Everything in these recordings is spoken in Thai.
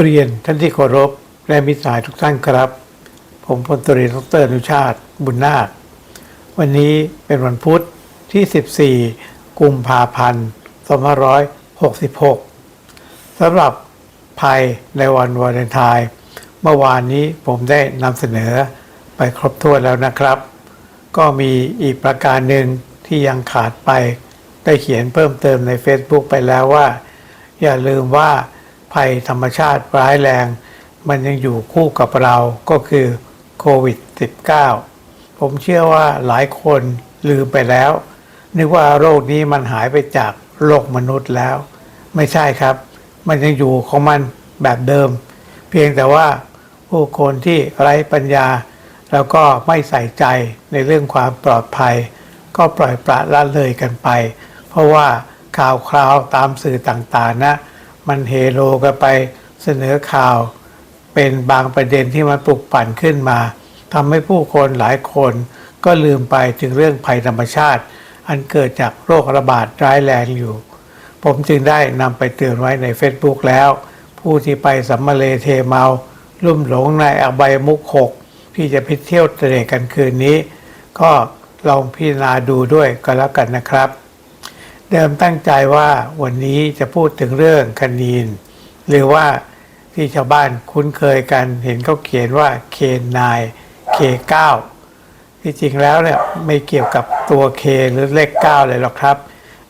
เรียนท่านที่เคารพและมิตรสายทุกท่านครับ ผมพลตรีดรนุชาติ บุญนาค วันนี้เป็นวันพุธที่ 14 กุมภาพันธ์2566สำหรับภัยในวันวาเลนไทน์เมื่อวานนี้ผมได้นำเสนอไปครบถ้วนแล้วนะครับ ก็มีอีกประการหนึ่งที่ยังขาดไป ได้เขียนเพิ่มเติมใน Facebook ไปแล้วว่า อย่าลืมว่า ภัยธรรมชาติร้ายแรง มันยังอยู่คู่กับเราก็คือโควิด -19 ผมเชื่อว่าหลายคนลืมไปแล้ว นึกว่าโรคนี้มันหายไปจากโลกมนุษย์แล้ว ไม่ใช่ครับ มันยังอยู่ของมันแบบเดิม เพียงแต่ว่าผู้คนที่ไร้ปัญญา แล้วก็ไม่ใส่ใจในเรื่องความปลอดภัย ก็ปล่อยปละละเลยกันไป เพราะว่าข่าวคราวตามสื่อต่างๆนะ มันเฮโลกันไปเสนอข่าว เป็นบางประเด็นที่มันปลุกปั่นขึ้นมาทำให้ผู้คนหลายคนก็ลืมไปถึงเรื่องภัยธรรมชาติ อันเกิดจากโรคระบาดร้ายแรงอยู่ ผมจึงได้นำไปเตือนไว้ใน Facebook แล้ว ผู้ที่ไปสัมมาเลเทเมา ลุ่มหลงในอบายมุกหกที่จะไปเที่ยวเตะกันคืนนี้ ก็ลองพิจารณาดูด้วยก็แล้วกันนะครับ เดิมตั้งใจว่าวันนี้จะพูดถึงเรื่องคณีน หรือว่าที่ชาวบ้านคุ้นเคยกันเห็นเขาเขียนว่าเคนนายเคเก้าที่จริงแล้วเนี่ยไม่เกี่ยวกับตัวเคหรือเลขเก้าเลยหรอกครับ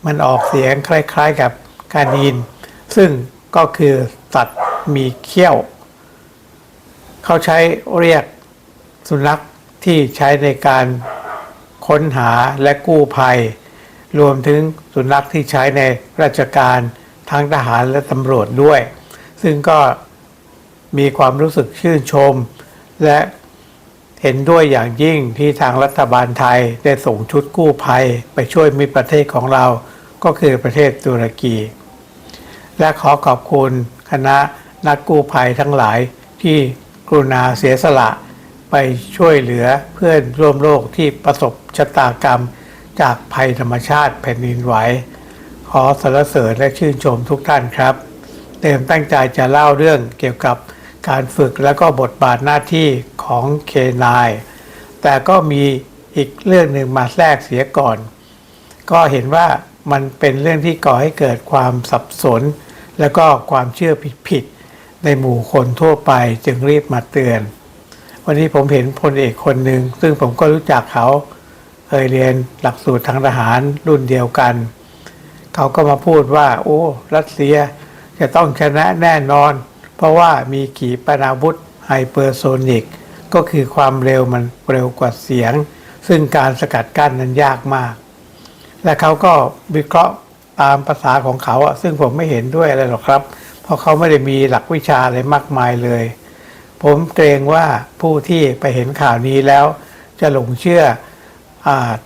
มันออกเสียงคล้ายๆกับคานีน ซึ่งก็คือสัตว์มีเขี้ยว เขาใช้เรียกสุนัขที่ใช้ในการค้นหาและกู้ภัย รวมถึงสุนัขที่ใช้ในราชการทั้งทหารและตำรวจด้วย ซึ่งก็มีความรู้สึกชื่นชม และเห็นด้วยอย่างยิ่งที่ทางรัฐบาลไทยได้ส่งชุดกู้ภัยไปช่วยมิตรประเทศของเราก็คือประเทศตุรกี และขอขอบคุณคณะนักกู้ภัยทั้งหลายที่กรุณาเสียสละไปช่วยเหลือเพื่อนร่วมโลกที่ประสบชะตากรรม จากภัยธรรมชาติแผ่นดินไหว ขอสรรเสริญและชื่นชมทุกท่านครับเต็มตั้งใจจะเล่าเรื่องเกี่ยวกับการฝึกและก็บทบาทหน้าที่ของเคนายแต่ก็มีอีกเรื่องหนึ่งมาแทรกเสียก่อน ก็เห็นว่ามันเป็นเรื่องที่ก่อให้เกิดความสับสน และก็ความเชื่อผิดๆในหมู่คนทั่วไปจึงรีบมาเตือน วันนี้ผมเห็นพลเอกคนหนึ่งซึ่งผมก็รู้จักเขา เคยเรียนหลักสูตรทางทหารรุ่นเดียวกัน เขาก็มาพูดว่า โอ้ รัสเซียจะต้องชนะแน่นอน เพราะว่ามีขีปนาวุธไฮเปอร์โซนิก ก็คือความเร็วมันเร็วกว่าเสียง ซึ่งการสกัดกั้นนั้นยากมาก และเขาก็วิเคราะห์ตามภาษาของเขาอะซึ่งผมไม่เห็นด้วยอะไรหรอกครับ เพราะเขาไม่ได้มีหลักวิชาอะไรมากมายเลย ผมเกรงว่าผู้ที่ไปเห็นข่าวนี้แล้ว จะหลงเชื่อ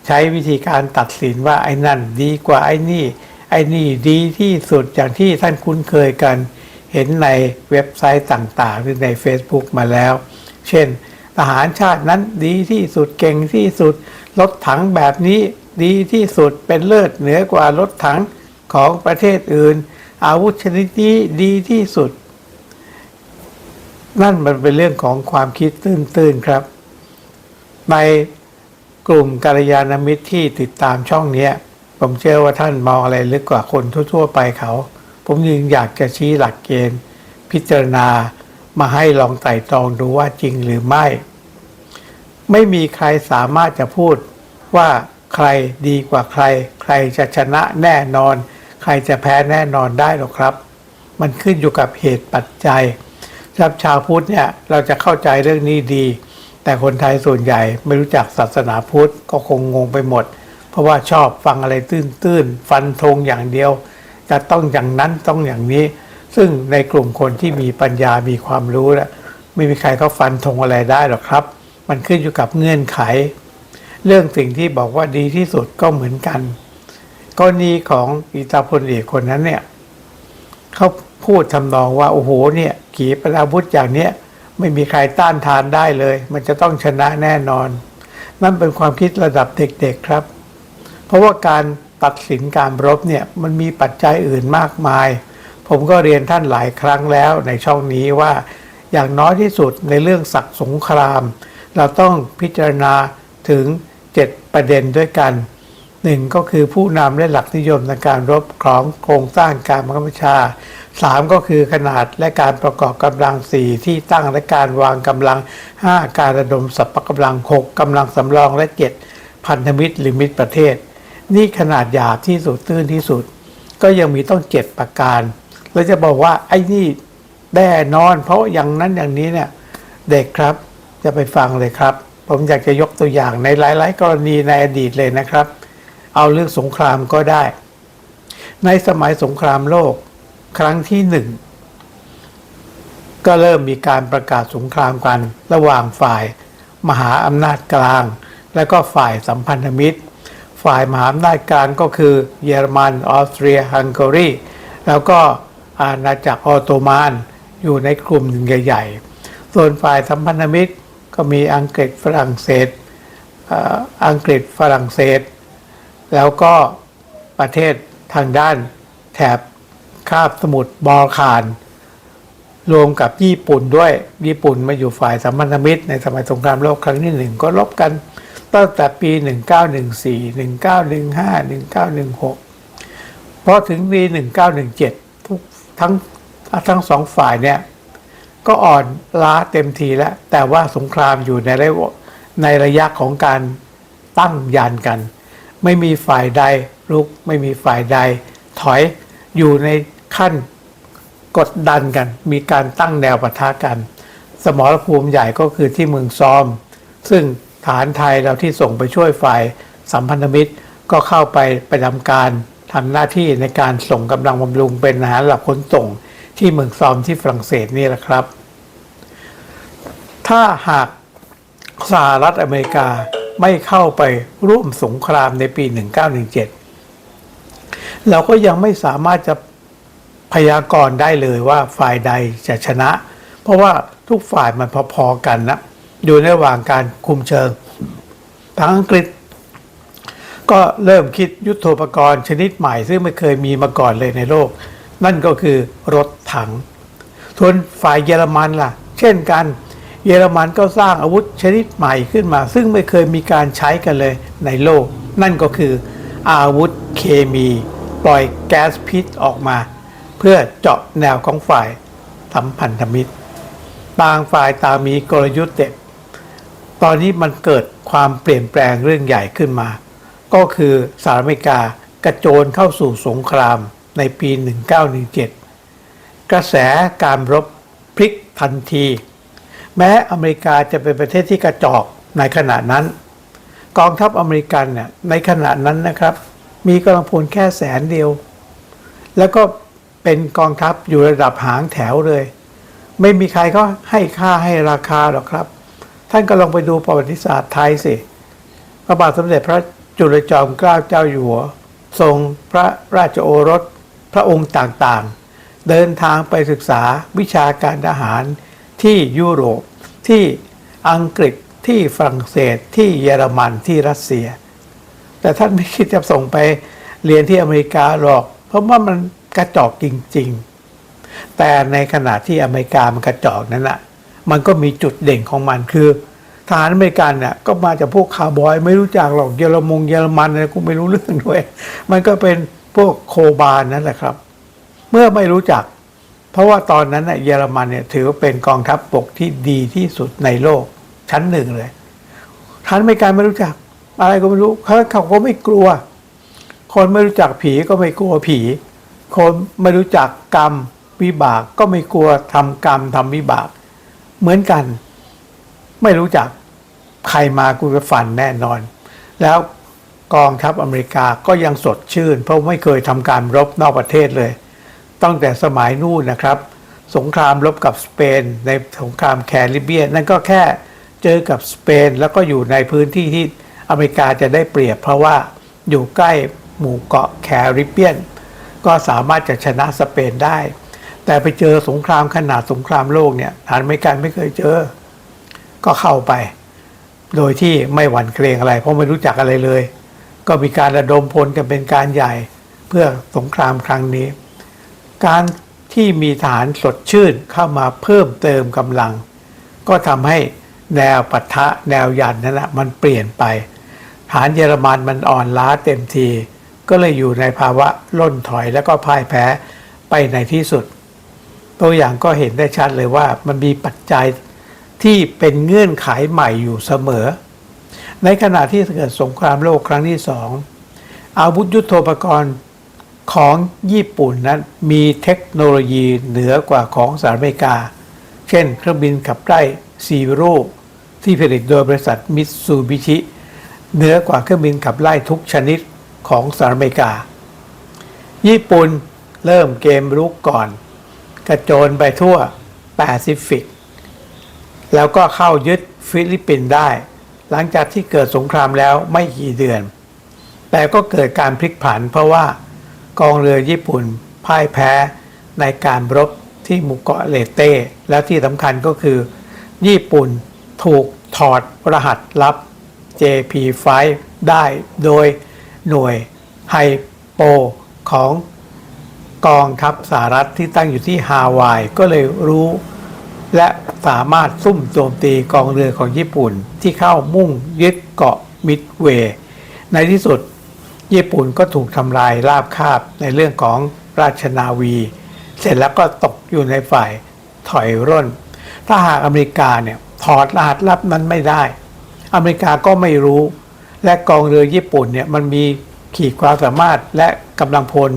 ใช้วิธีการตัดสินว่าไอ้นั่นดีกว่าไอ้นี่ ไอ้นี่ดีที่สุดอย่างที่ท่านคุ้นเคยกัน เห็นในเว็บไซต์ต่างๆ หรือใน Facebook มาแล้ว เช่นทหารชาตินั้นดีที่สุดเก่งที่สุด รถถังแบบนี้ดีที่สุดเป็นเลิศเหนือกว่ารถถังของประเทศอื่น อาวุธชนิดนี้ดีที่สุด นั่นมันเป็นเรื่องของความคิดตื้นๆครับ ใน กลุ่มกัลยาณมิตรที่ติดตามช่องนี้ผมเชื่อว่าท่านมองอะไรลึกกว่าคนทั่ว ๆ ไปเขา ผมยังอยากจะชี้หลักเกณฑ์ พิจารณามาให้ลองไต่ตรองดูว่าจริงหรือไม่ ไม่มีใครสามารถจะพูดว่าใครดีกว่าใคร ใครจะชนะแน่นอน ใครจะแพ้แน่นอนได้หรอกครับ มันขึ้นอยู่กับเหตุปัจจัยรับชาวพุทธเนี่ยเราจะเข้าใจเรื่องนี้ดี แต่คนไทยส่วนใหญ่ไม่รู้จักศาสนาพุทธก็คงงงไปหมด เพราะว่าชอบฟังอะไรตื้นๆ ฟันธงอย่างเดียว จะต้องอย่างนั้นต้องอย่างนี้ ซึ่งในกลุ่มคนที่มีปัญญามีความรู้แล้วไม่มีใครเขาฟันธงอะไรได้หรอกครับ มันขึ้นอยู่กับเงื่อนไข เรื่องสิ่งที่บอกว่าดีที่สุดก็เหมือนกันกรณีของอีตาพลเอกคนนั้นเนี่ยเขาพูดทำนองว่าโอ้โหเนี่ยขีปนาวุธอย่างเนี้ย ไม่มีใครต้านทานได้เลย มันจะต้องชนะแน่นอน นั่นเป็นความคิดระดับเด็กๆครับ เพราะว่าการตัดสินการรบเนี่ยมันมีปัจจัยอื่นมากมาย ผมก็เรียนท่านหลายครั้งแล้วในช่องนี้ว่า อย่างน้อยที่สุดในเรื่องศักดิ์สงคราม เราต้องพิจารณาถึง 7 ประเด็นด้วยกัน หนึ่งก็คือผู้นำและหลักนิยมในการรบของโครงสร้างการบังคับบัญชาสามก็คือขนาดและการประกอบกำลังสี่ที่ตั้งและการวางกำลัง5การระดมสรรพกำลัง6กกำลังสำรองและ7พันธมิตรหรือมิตรประเทศ นี่ขนาดหยาบที่สุดตื้นที่สุด ก็ยังมีต้อง7ประการเราจะบอกว่าไอ้นี่แน่นอน เพราะอย่างนั้นอย่างนี้เนี่ยเด็กครับจะไปฟังเลยครับ ผมอยากจะยกตัวอย่างในหลาย ๆ กรณีในอดีตเลยนะครับ เอาเรื่องสงครามก็ได้ ในสมัยสงครามโลกครั้งที่หนึ่งก็เริ่มมีการประกาศสงครามกัน ระหว่างฝ่ายมหาอำนาจกลาง และก็ฝ่ายสัมพันธมิตร ฝ่ายมหาอำนาจกลางก็คือเยอรมันออสเตรียฮังการีแล้วก็อาณาจักรออตโตมันอยู่ในกลุ่มหนึ่งใหญ่ๆ ส่วนฝ่ายสัมพันธมิตรก็มีอังกฤษฝรั่งเศสอังกฤษฝรั่งเศส แล้วก็ประเทศทางด้านแถบคาบสมุทรบอลข่าน รวมกับญี่ปุ่นด้วยญี่ปุ่นมาอยู่ฝ่ายสัมพันธมิตรในสมัยสงครามโลกครั้งที่หนึ่งก็ลบกันตั้งแต่ปี 1914 1915 1916 พอถึงปี 1917 ทุกทั้งทั้งสองฝ่ายเนี่ยก็อ่อนล้าเต็มทีแล้ว แต่ว่าสงครามอยู่ในระในระยะของการตั้งยานกัน ไม่มีฝ่ายใดลุกไม่มีฝ่ายใด ถอยอยู่ในขั้นกดดันกัน มีการตั้งแนวปะทะกัน สมรภูมิใหญ่ก็คือที่เมืองซอม ซึ่งฐานไทยเราที่ส่งไปช่วยฝ่ายสัมพันธมิตรก็เข้าไปไประจำการทำหน้าที่ในการส่งกำลังบำรุงเป็นอาหารหลักขนส่งที่เมืองซอมที่ฝรั่งเศสนี่แหละครับ ถ้าหากสหรัฐอเมริกา ไม่เข้าไปร่วมสงครามในปี 1917 เราก็ยังไม่สามารถจะพยากรณ์ได้เลยว่าฝ่ายใดจะชนะ เพราะว่าทุกฝ่ายมันพอๆกันนะอยู่ในระหว่างการคุมเชิงทางอังกฤษ ก็เริ่มคิดยุทโธปกรณ์ชนิดใหม่ ซึ่งไม่เคยมีมาก่อนเลยในโลก นั่นก็คือรถถังส่วนฝ่ายเยอรมันล่ะ เช่นกัน เยอรมันก็สร้างอาวุธชนิดใหม่ขึ้นมา ซึ่งไม่เคยมีการใช้กันเลยในโลก นั่นก็คืออาวุธเคมี ปล่อยแก๊สพิษออกมา เพื่อเจาะแนวของฝ่ายสัมพันธมิตรต่างฝ่ายต่างมีกลยุทธ์เด็ดตอนนี้มันเกิดความเปลี่ยนแปลงเรื่องใหญ่ขึ้นมา ก็คือสหรัฐอเมริกากระโจนเข้าสู่สงครามในปี 1917 กระแสการรบพลิกทันที แม้อเมริกาจะเป็นประเทศที่กระจอกในขณะนั้น กองทัพอเมริกันเนี่ยในขณะนั้นนะครับ มีกำลังพลแค่แสนเดียว แล้วก็เป็นกองทัพอยู่ระดับหางแถวเลย ไม่มีใครก็ให้ค่าให้ราคาหรอกครับ ท่านก็ลองไปดูประวัติศาสตร์ไทยสิพระบาทสมเด็จพระจุลจอมเกล้าเจ้าอยู่หัว ทรงพระราชโอรสพระองค์ต่างๆ เดินทางไปศึกษาวิชาการทหาร ที่ยุโรป ที่อังกฤษที่ฝรั่งเศสที่เยอรมันที่รัสเซีย แต่ท่านไม่คิดจะส่งไปเรียนที่อเมริกาหรอก เพราะว่ามันกระจอกจริง ๆ แต่ในขณะที่อเมริกามันกระจอกนั้นน่ะมันก็มีจุดเด่นของมันคือทหารอเมริกันเนี่ยก็มาจากพวกคาวบอย ไม่รู้จักหรอกเยอรมงเยอรมันอะไรกูไม่รู้เรื่องด้วย มันก็เป็นพวกโคบานนั่นแหละครับ เมื่อไม่รู้จัก เพราะว่าตอนนั้นเยอรมันเนี่ยถือว่าเป็นกองทัพบกที่ดีที่สุดในโลกชั้นหนึ่งเลยทหารอเมริกันไม่รู้จัก อะไรก็ไม่รู้เขาเขาก็ไม่กลัว คนไม่รู้จักผีก็ไม่กลัวผี คนไม่รู้จักกรรมวิบากก็ไม่กลัวทำกรรมทำวิบาก เหมือนกัน ไม่รู้จักใครมากูจะฟันแน่นอน แล้วกองทัพอเมริกาก็ยังสดชื่น เพราะไม่เคยทำการรบนอกประเทศเลย ตั้งแต่สมัยนู่นนะครับ สงครามรบกับสเปน ในสงครามแคริบเบียนนั่นก็แค่เจอกับสเปน แล้วก็อยู่ในพื้นที่ที่อเมริกาจะได้เปรียบ เพราะว่าอยู่ใกล้หมู่เกาะแคริบเบียน ก็สามารถจะชนะสเปนได้ แต่ไปเจอสงครามขนาดสงครามโลกเนี่ยฐานอเมริกันไม่เคยเจอ ก็เข้าไป โดยที่ไม่หวั่นเกรงอะไร เพราะไม่รู้จักอะไรเลย ก็มีการระดมพลกันเป็นการใหญ่เพื่อสงครามครั้งนี้ การที่มีทหารสดชื่นเข้ามาเพิ่มเติมกำลัง ก็ทำให้แนวปะทะแนวยันนั่นแหละมันเปลี่ยนไป ฐานเยอรมันมันอ่อนล้าเต็มที ก็เลยอยู่ในภาวะล่นถอยแล้วก็พ่ายแพ้ไปในที่สุด ตัวอย่างก็เห็นได้ชัดเลยว่ามันมีปัจจัยที่เป็นเงื่อนไขใหม่อยู่เสมอ ในขณะที่เกิดสงครามโลกครั้งที่สองอาวุธยุโทโธปกรณ์ ของญี่ปุ่นนั้นมีเทคโนโลยีเหนือกว่าของสหรัฐอเมริกา เช่น เครื่องบินขับไล่ซีโร่ที่ผลิตโดยบริษัทมิตซูบิชิเหนือกว่าเครื่องบินขับไล่ทุกชนิดของสหรัฐอเมริกา ญี่ปุ่นเริ่มเกมรุกก่อน กระโจนไปทั่วแปซิฟิก แล้วก็เข้ายึดฟิลิปปินส์ได้ หลังจากที่เกิดสงครามแล้วไม่กี่เดือน แต่ก็เกิดการพลิกผันเพราะว่า กองเรือญี่ปุ่นพ่ายแพ้ในการรบที่หมู่เกาะเลเต้ แล้วที่สำคัญก็คือ ญี่ปุ่นถูกถอดรหัสลับ JP5 ได้โดยหน่วยไฮโปของกองทัพสหรัฐที่ตั้งอยู่ที่ฮาวาย ก็เลยรู้ และสามารถซุ่มโจมตีกองเรือของญี่ปุ่นที่เข้ามุ่งยึดเกาะมิดเวย์ในที่สุด ญี่ปุ่นก็ถูกทำลายราบคาบในเรื่องของราชนาวี เสร็จแล้วก็ตกอยู่ในฝ่ายถอยร่น ถ้าหากอเมริกาเนี่ยถอดรหัสลับนั้นไม่ได้ อเมริกาก็ไม่รู้ และกองเรือญี่ปุ่นเนี่ยมันมีขีดความสามารถและกำลังพล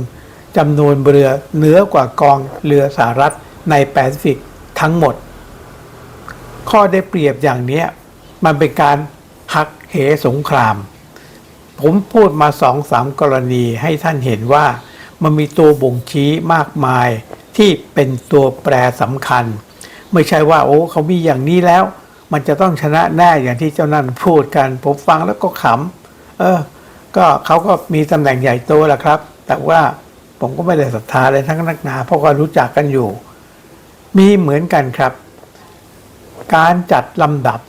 จำนวนเรือเหนือกว่ากองเรือสหรัฐในแปซิฟิกทั้งหมด ข้อได้เปรียบอย่างนี้มันเป็นการหักเหสงคราม ผมพูดมาสองสามกรณีให้ท่านเห็นว่า มันมีตัวบ่งชี้มากมายที่เป็นตัวแปรสำคัญ ไม่ใช่ว่าโอ้เขามีอย่างนี้แล้ว มันจะต้องชนะแน่อย่างที่เจ้านั่นพูดกัน ผมฟังแล้วก็ขำเออ ก็เขาก็มีตำแหน่งใหญ่โตแหละครับ แต่ว่าผมก็ไม่ได้ศรัทธาเลยทั้งนักหนา เพราะก็รู้จักกันอยู่ มีเหมือนกันครับ การจัดลำดับ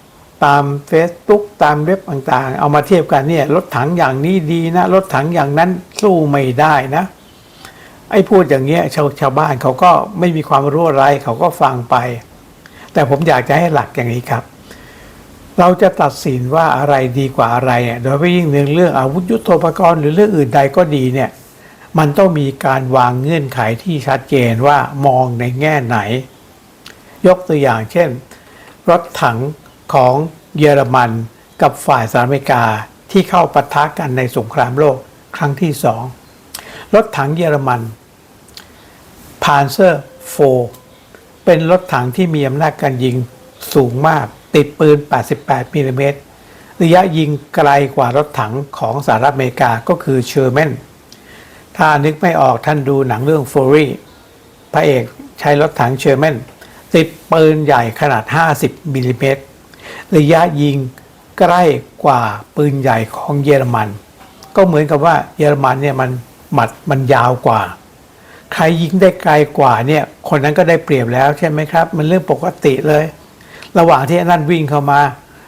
ตาม Facebook ตามเว็บต่างๆ เอามาเทียบกันเนี่ยรถถังอย่างนี้ดีนะรถถังอย่างนั้นสู้ไม่ได้นะ ไอ้พูดอย่างเงี้ยชาวชาวบ้านเขาก็ไม่มีความรู้อะไรเขาก็ฟังไป แต่ผมอยากจะให้หลักอย่างนี้ครับ เราจะตัดสินว่าอะไรดีกว่าอะไรเนี่ยโดยเฉพาะยิ่งเรื่องอาวุธยุโทโธปกรณ์หรือเรื่องอื่นใดก็ดีเนี่ยมันต้องมีการวางเงื่อนไขที่ชัดเจนว่ามองในแง่ไหน ยกตัวอย่างเช่น รถถัง ของเยอรมันกับฝ่ายสหรัฐอเมริกาที่เข้าปะทะกันในสงครามโลกครั้งที่สองรถถังเยอรมันพานเซอร์โฟเป็นรถถังที่มีอำนาจการยิงสูงมาก ติดปืน 88มิลลิเมตรระยะยิงไกลกว่ารถถังของสหรัฐอเมริกาก็คือเชอร์แมนถ้านึกไม่ออกท่านดูหนังเรื่อง f u r y พระเอกใช้รถถังเชอร์แมนติดปืนใหญ่ขนาด 50มิลลิเมตร ระยะยิงใกล้กว่าปืนใหญ่ของเยอรมัน ก็เหมือนกับว่าเยอรมันเนี่ยมันหมัดมันยาวกว่า ใครยิงได้ไกลกว่าเนี่ยคนนั้นก็ได้เปรียบแล้วใช่ไหมครับ มันเรื่องปกติเลย ระหว่างที่นั่นวิ่งเข้ามา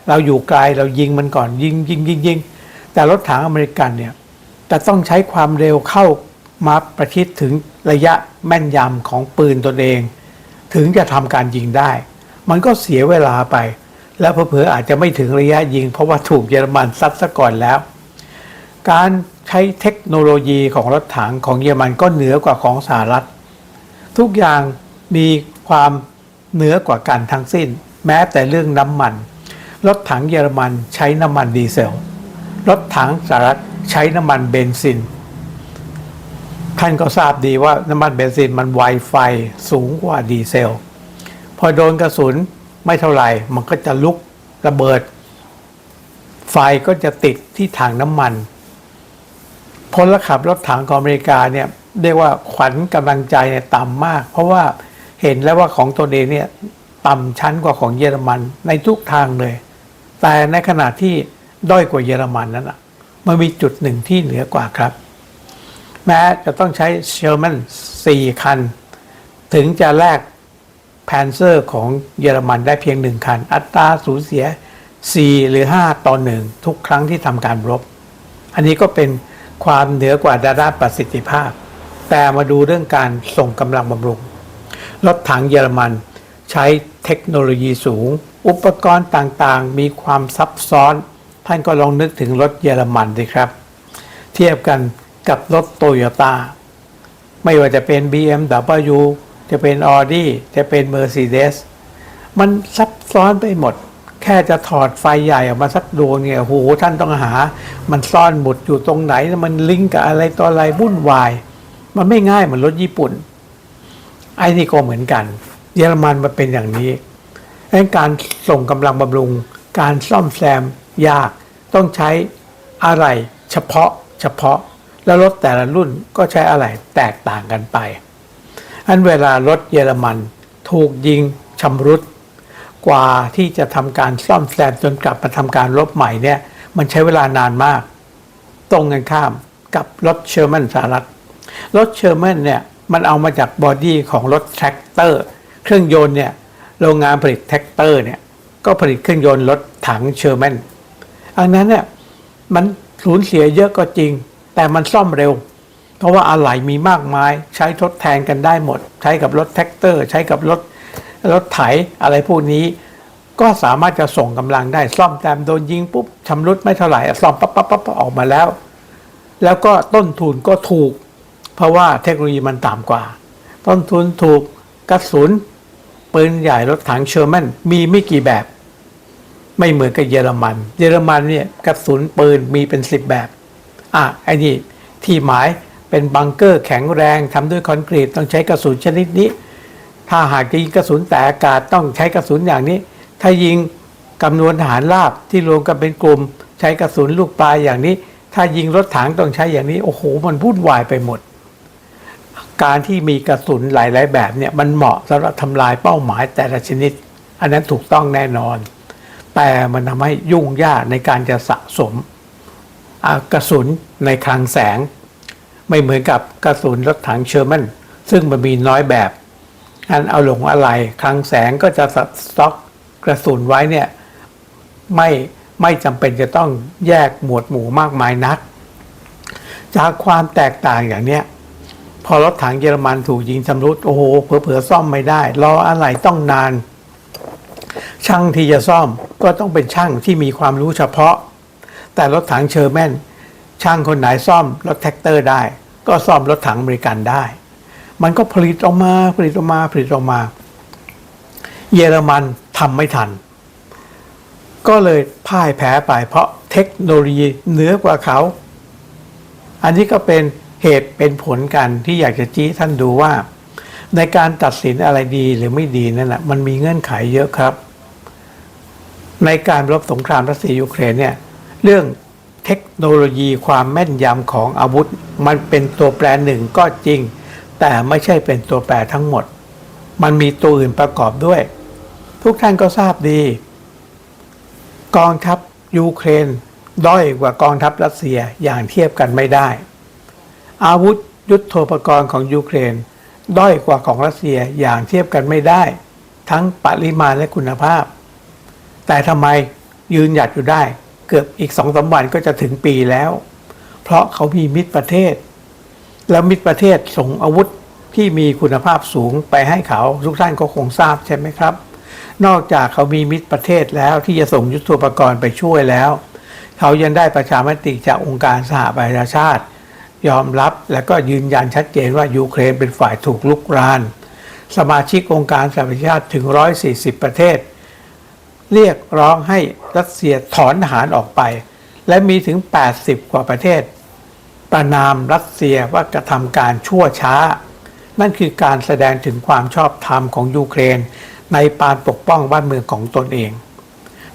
เราอยู่ไกลเรายิงมันก่อนยิงยิงยิงยิงแต่รถถังอเมริกันเนี่ยจะต้องใช้ความเร็วเข้ามาประชิดถึงระยะแม่นยำของปืนตนเอง ถึงจะทำการยิงได้ มันก็เสียเวลาไป แล้วเผลออาจจะไม่ถึงระยะยิง เพราะว่าถูกเยอรมันซัดซะก่อนแล้ว การใช้เทคโนโลยีของรถถังของเยอรมันก็เหนือกว่าของสหรัฐ ทุกอย่างมีความเหนือกว่ากันทั้งสิ้น แม้แต่เรื่องน้ำมัน รถถังเยอรมันใช้น้ำมันดีเซล รถถังสหรัฐใช้น้ำมันเบนซิน ท่านก็ทราบดีว่าน้ำมันเบนซินมันไวไฟสูงกว่าดีเซล พอโดนกระสุน ไม่เท่าไหร่มันก็จะลุกระเบิด ไฟก็จะติดที่ถังน้ำมันพลขับรถถังของอเมริกาเนี่ยเรียกว่าขวัญกำลังใจเนี่ยต่ำมาก เพราะว่าเห็นแล้วว่าของตัวเองเนี่ยต่ำชั้นกว่าของเยอรมันในทุกทางเลย แต่ในขณะที่ด้อยกว่าเยอรมันนั้นอะมันมีจุดหนึ่งที่เหนือกว่าครับ แม้จะต้องใช้เชลแมนสี่คัน ถึงจะแลก แพนเซอร์ของเยอรมันได้เพียงหนึ่งคัน อัตราสูญเสีย 4 หรือ 5 ต่อหนึ่งทุกครั้งที่ทำการรบ อันนี้ก็เป็นความเหนือกว่าด้านประสิทธิภาพ แต่มาดูเรื่องการส่งกำลังบำรุง รถถังเยอรมันใช้เทคโนโลยีสูง อุปกรณ์ต่างๆ มีความซับซ้อน ท่านก็ลองนึกถึงรถเยอรมันสิครับ เทียบกันกับรถโตโยต้าไม่ว่าจะเป็น BMW จะเป็น Audi จะเป็น Mercedes มันซับซ้อนไปหมด แค่จะถอดไฟใหญ่ออกมาสักดวงเนี่ยโอ้โหท่านต้องหา มันซ่อนหมุดอยู่ตรงไหน มันลิงก์กับอะไรต่ออะไรวุ่นวาย มันไม่ง่ายเหมือนรถญี่ปุ่น ไอ้นี่ก็เหมือนกัน เยอรมันมันเป็นอย่างนี้ดังการส่งกำลังบำรุง การซ่อมแซมยาก ต้องใช้อะไรเฉพาะเฉพาะ แล้วรถแต่ละรุ่นก็ใช้อะไรแตกต่างกันไป อันเวลารถเยอรมัน ถูกยิงชำรุด กว่าที่จะทำการซ่อมแซมจนกลับมาทำการรบใหม่เนี่ย มันใช้เวลานานมาก ตรงกันข้ามกับรถเชอร์แมนสหรัฐรถเชอร์แมนเนี่ย มันเอามาจากบอดี้ของรถแทรกเตอร์ เครื่องยนต์เนี่ยโรงงานผลิตแทรกเตอร์เนี่ย ก็ผลิตเครื่องยนต์รถถังเชอร์แมนอันนั้นเนี่ยมันสูญเสียเยอะก็จริง แต่มันซ่อมเร็ว เพราะว่าอะไหล่มีมากมายใช้ทดแทนกันได้หมด ใช้กับรถแท็กเตอร์ ใช้กับรถรถไถอะไรพวกนี้ ก็สามารถจะส่งกำลังได้ซ่อมแซมโดนยิงปุ๊บชำรุดไม่เท่าไหร่ซ่อมปั๊บปั๊บปั๊บปั๊บออกมาแล้ว แล้วก็ต้นทุนก็ถูก เพราะว่าเทคโนโลยีมันต่ำกว่า ต้นทุนถูกกระสุนปืนใหญ่รถถังเชอร์แมนมีไม่กี่แบบ ไม่เหมือนกับเยอรมัน เยอรมันเนี่ยกระสุนปืนมีเป็นสิบแบบ อะไอ้นี่ที่หมาย เป็นบังเกอร์แข็งแรงทำด้วยคอนกรีตต้องใช้กระสุนชนิดนี้ ถ้าหากจะยิงกระสุนแต่อากาศต้องใช้กระสุนอย่างนี้ ถ้ายิงกำนวนทหารราบที่รวมกันเป็นกลุ่ม ใช้กระสุนลูกปลายอย่างนี้ ถ้ายิงรถถังต้องใช้อย่างนี้โอ้โหมันวุ่นวายไปหมด การที่มีกระสุนหลาย ๆ แบบเนี่ยมันเหมาะสำหรับทำลายเป้าหมายแต่ละชนิด อันนั้นถูกต้องแน่นอน แต่มันทำให้ยุ่งยากในการจะสะสมอากระสุนในคลังแสง ไม่เหมือนกับกระสุนรถถังเชอร์แมนซึ่งมันมีน้อยแบบอันเอาหลงอะไรคลังแสงก็จะสต็อกกระสุนไว้เนี่ยไม่ไม่จำเป็นจะต้องแยกหมวดหมู่มากมายนัก จากความแตกต่างอย่างเนี้ยพอรถถังเยอรมันถูกยิงชำรุดโอ้โหเผลอๆซ่อมไม่ได้ รออะไรต้องนาน ช่างที่จะซ่อมก็ต้องเป็นช่างที่มีความรู้เฉพาะ แต่รถถังเชอร์แมน ช่างคนไหนซ่อมรถแท็กเตอร์ได้ ก็ซ่อมรถถังอเมริกันได้ มันก็ผลิตออกมาผลิตออกมาผลิตออกมา เยอรมันทำไม่ทัน ก็เลยพ่ายแพ้ไปเพราะเทคโนโลยีเหนือกว่าเขา อันนี้ก็เป็นเหตุเป็นผลกันที่อยากจะจี้ท่านดูว่า ในการตัดสินอะไรดีหรือไม่ดีนั่นแหละมันมีเงื่อนไขเยอะครับ ในการรบสงครามรัสเซียยูเครนเนี่ยเรื่อง เทคโนโลยีความแม่นยำของอาวุธ มันเป็นตัวแปรหนึ่งก็จริง แต่ไม่ใช่เป็นตัวแปรทั้งหมด มันมีตัวอื่นประกอบด้วย ทุกท่านก็ทราบดี กองทัพยูเครน ด้อยกว่ากองทัพรัสเซียอย่างเทียบกันไม่ได้ อาวุธยุทโธปกรณ์ของยูเครน ด้อยกว่าของรัสเซียอย่างเทียบกันไม่ได้ ทั้งปริมาณและคุณภาพ แต่ทำไมยืนหยัดอยู่ได้ เกือบอีกสองสามวันก็จะถึงปีแล้ว เพราะเขามีมิตรประเทศ แล้วมิตรประเทศส่งอาวุธที่มีคุณภาพสูงไปให้เขาทุกท่านก็คงทราบใช่ไหมครับ นอกจากเขามีมิตรประเทศแล้วที่จะส่งยุทธปกรณ์ไปช่วยแล้ว เขายังได้ประชามติจากองค์การสหประชาชาติ ยอมรับและก็ยืนยันชัดเจนว่ายูเครนเป็นฝ่ายถูกลุกราน สมาชิกองค์การสหประชาชาติถึง 140 ประเทศ เรียกร้องให้รัสเซียถอนทหารออกไป และมีถึง 80 กว่าประเทศ ประนามรัสเซียว่ากระทำการชั่วช้า นั่นคือการแสดงถึงความชอบธรรมของยูเครน ในปานปกป้องบ้านเมืองของตนเอง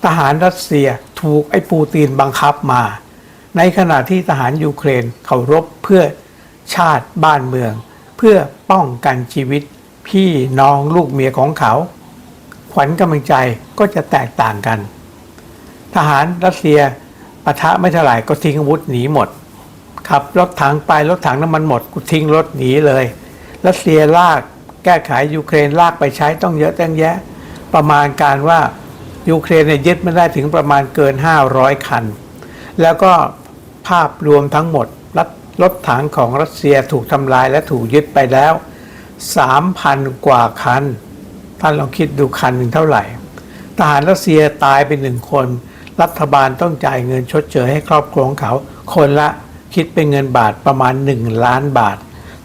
ทหารรัสเซียถูกไอ้ปูตินบังคับมา ในขณะที่ทหารยูเครนเขารบเพื่อชาติบ้านเมือง เพื่อป้องกันชีวิตพี่น้องลูกเมียของเขา ขวัญกำลังใจก็จะแตกต่างกัน ทหารรัสเซียปะทะไม่เท่าไหร่ก็ทิ้งอาวุธหนีหมดขับรถถังไปรถถังน้ำมันหมดกูทิ้งรถหนีเลยรัสเซียลากแก้ไขยูเครนลากไปใช้ต้องเยอะตั้งแยะ ประมาณการว่ายูเครนเนี่ยยึดไม่ได้ถึงประมาณเกิน 500 คัน แล้วก็ภาพรวมทั้งหมดรถรถถังของรัสเซียถูกทำลายและถูกยึดไปแล้ว 3,000 กว่าคัน ท่านลองคิดดูคันหนึ่งเท่าไหร่ ทหารรัสเซียตายไปหนึ่งคน รัฐบาลต้องจ่ายเงินชดเชยให้ครอบครัวของเขา คนละคิดเป็นเงินบาทประมาณ 1 ล้านบาท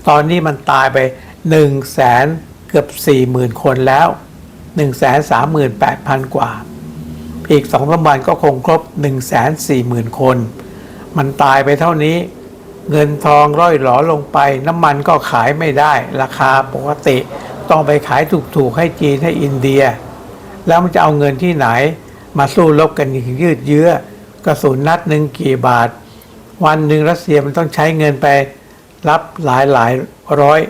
ตอนนี้มันตายไป1นึ่งแสนเกือบ40,000 คนแล้ว 1 3 8 0 0 0 กว่า อีกสองสามวันก็คงครบ 1 4 0 0 0 0 คน มันตายไปเท่านี้ เงินทองร่อยหลอลงไปน้ำมันก็ขายไม่ได้ ราคาปกติ ต้องไปขายถูกๆให้จีนให้อินเดีย แล้วมันจะเอาเงินที่ไหน มาสู้รบกันยืดเยื้อกระสุนนัดหนึ่งกี่บาท วันหนึ่งรัสเซียมันต้องใช้เงินไปรับหลายหลายร้อย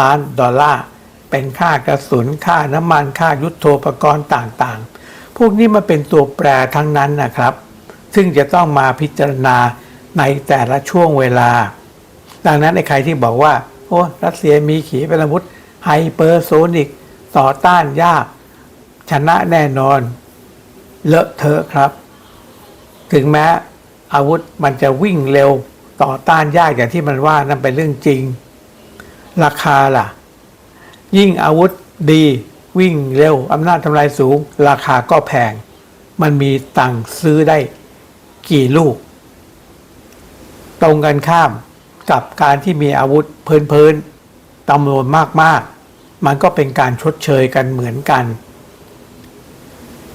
ล้านดอลลาร์เป็นค่ากระสุนค่าน้ำมันค่ายุทโธปกรณ์ต่างๆ พวกนี้มาเป็นตัวแปรทั้งนั้นนะครับ ซึ่งจะต้องมาพิจารณาในแต่ละช่วงเวลา ดังนั้นไอ้ใครที่บอกว่า โอ้รัสเซียมีขีปนาวุธ ไฮเปอร์โซนิกต่อต้านยาก ชนะแน่นอน เลอะเทอะครับ ถึงแม้อาวุธมันจะวิ่งเร็วต่อต้านยากอย่างที่มันว่านั่นเป็นเรื่องจริง ราคาล่ะ ยิ่งอาวุธดีวิ่งเร็วอำนาจทำลายสูง ราคาก็แพง มันมีตังค์ซื้อได้กี่ลูก ตรงกันข้ามกับการที่มีอาวุธเพลินๆจำนวนมากๆ มันก็เป็นการชดเชยกันเหมือนกัน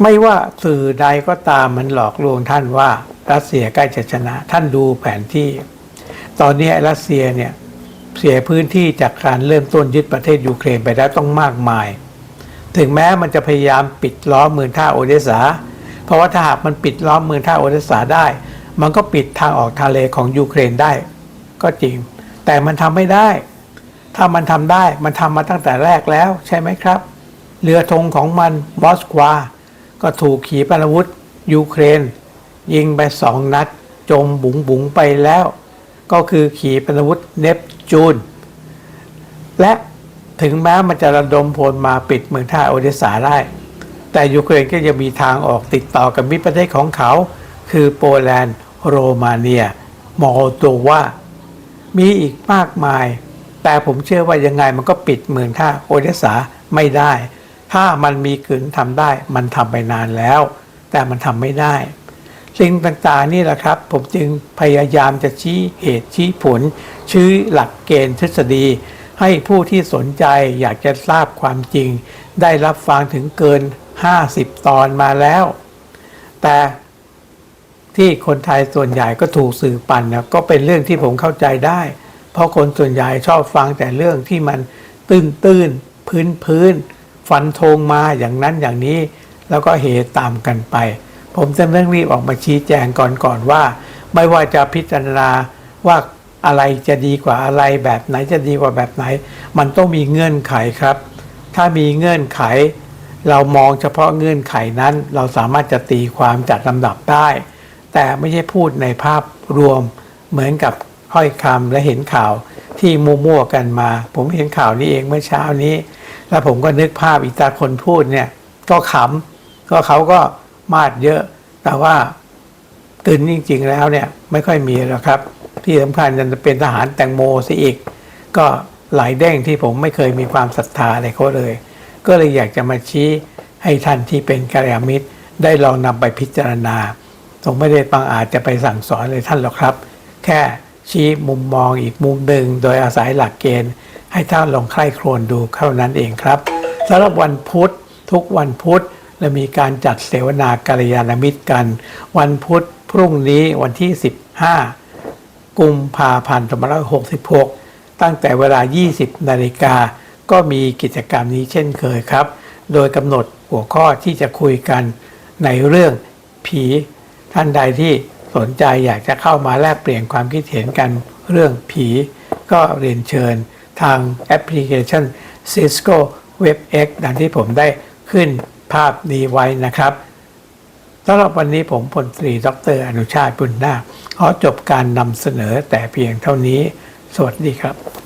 ไม่ว่าสื่อใดก็ตามมันหลอกลวงท่านว่ารัสเซียใกล้จะชนะ ท่านดูแผนที่ ตอนนี้รัสเซียเนี่ยเสียพื้นที่จากการเริ่มต้นยึดประเทศยูเครนไปแล้วต้องมากมาย ถึงแม้มันจะพยายามปิดล้อมเมืองท่าโอเดสา เพราะว่าถ้าหากมันปิดล้อมเมืองท่าโอเดสาได้ มันก็ปิดทางออกทะเลของยูเครนได้ ก็จริง แต่มันทำไม่ได้ ถ้ามันทำได้มันทำมาตั้งแต่แรกแล้วใช่ไหมครับ เรือธงของมันมอสควา ก็ถูกขีปนาวุธ ยูเครน ยิงไปสองนัด จมบุ๋งบุ๋งไปแล้ว ก็คือขีปนาวุธเนปจูน และถึงแม้มันจะระดมพลมาปิดเมืองท่าโอเดสาได้ แต่ยูเครนก็ยังมีทางออกติดต่อกับมิตรประเทศของเขา คือโปแลนด์ โรมาเนียมอลโตวามีอีกมากมาย แต่ผมเชื่อว่ายังไงมันก็ปิดเมืองท่าโอเดสาไม่ได้ ถ้ามันมีขืนทำได้ มันทำไปนานแล้ว แต่มันทำไม่ได้ สิ่งต่างๆนี่แหละครับ ผมจึงพยายามจะชี้เหตุชี้ผล ชี้หลักเกณฑ์ทฤษฎี ให้ผู้ที่สนใจอยากจะทราบความจริง ได้รับฟังถึงเกิน 50 ตอนมาแล้ว แต่ที่คนไทยส่วนใหญ่ก็ถูกสื่อปั่นนะก็เป็นเรื่องที่ผมเข้าใจได้ เพราะคนส่วนใหญ่ชอบฟังแต่เรื่องที่มันตื้นตื้นพื้นพื้นฟันธงมาอย่างนั้นอย่างนี้ แล้วก็เหตุตามกันไป ผมจะเรื่องรีบออกมาชี้แจงก่อนก่อนว่า ไม่ว่าจะพิจารณาว่าอะไรจะดีกว่าอะไรแบบไหนจะดีกว่าแบบไหน มันต้องมีเงื่อนไขครับ ถ้ามีเงื่อนไข เรามองเฉพาะเงื่อนไขนั้น เราสามารถจะตีความจัดลำดับได้ แต่ไม่ใช่พูดในภาพรวมเหมือนกับ ค่อยคำและเห็นข่าวที่มั่วๆกันมา ผมเห็นข่าวนี้เองเมื่อเช้านี้ แล้วผมก็นึกภาพอีตาคนพูดเนี่ย ก็ขำก็เขาก็มาดเยอะ แต่ว่าตื่นจริง ๆ แล้วเนี่ยไม่ค่อยมีหรอกครับ ที่สำคัญจะเป็นทหารแตงโมซะอีก ก็หลายเด้งที่ผมไม่เคยมีความศรัทธาอะไรเขาเลย ก็เลยอยากจะมาชี้ให้ท่านที่เป็นกัลยาณมิตร ได้ลองนำไปพิจารณาทรงไม่ได้บางอาจจะไปสั่งสอนเลยท่านหรอกครับ แค่ ชี้มุมมองอีกมุมหนึ่ง โดยอาศัยหลักเกณฑ์ ให้ท่านลองใคร่ครวญดูเท่านั้นเองครับสำหรับวันพุธทุกวันพุธเรามีการจัดเสวนากัลยาณมิตรกัน วันพุธพรุ่งนี้วันที่ 15 กุมภาพันธ์2566 ตั้งแต่เวลา 20 นาฬิกา ก็มีกิจกรรมนี้เช่นเคยครับ โดยกำหนดหัวข้อที่จะคุยกันในเรื่องผี ท่านใดที่ สนใจอยากจะเข้ามาแลกเปลี่ยนความคิดเห็นกันเรื่องผี ก็เรียนเชิญทางแอปพลิเคชัน Cisco WebEx ดังที่ผมได้ขึ้นภาพนี้ไว้นะครับสำหรับวันนี้ผมพลตรี ดร อนุชาติบุญนาคขอจบการนำเสนอแต่เพียงเท่านี้ สวัสดีครับ